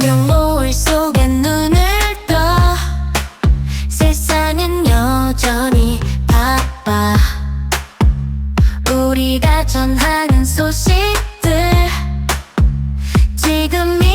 가면 모을 속에 눈을 떠. 세상은 여전히 바빠. 우리가 전하는 소식들 지금이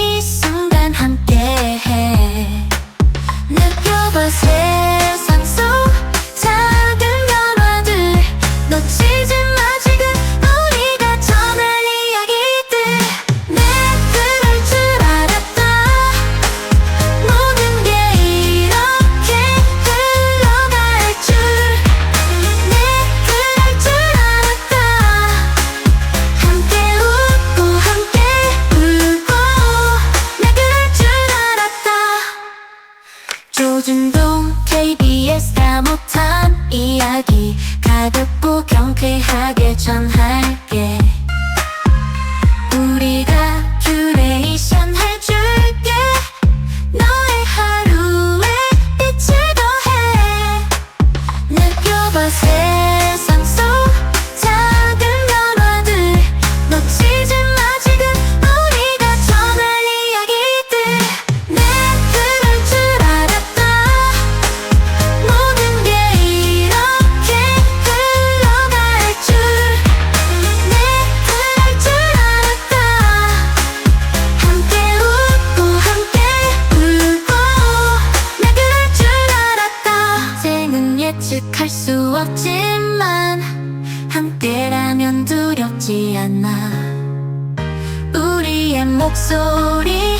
조준동 KBS 다 못한 이야기. 가볍고 경쾌하게 전할 할 수 없지만 함께라면 두렵지 않아. 우리의 목소리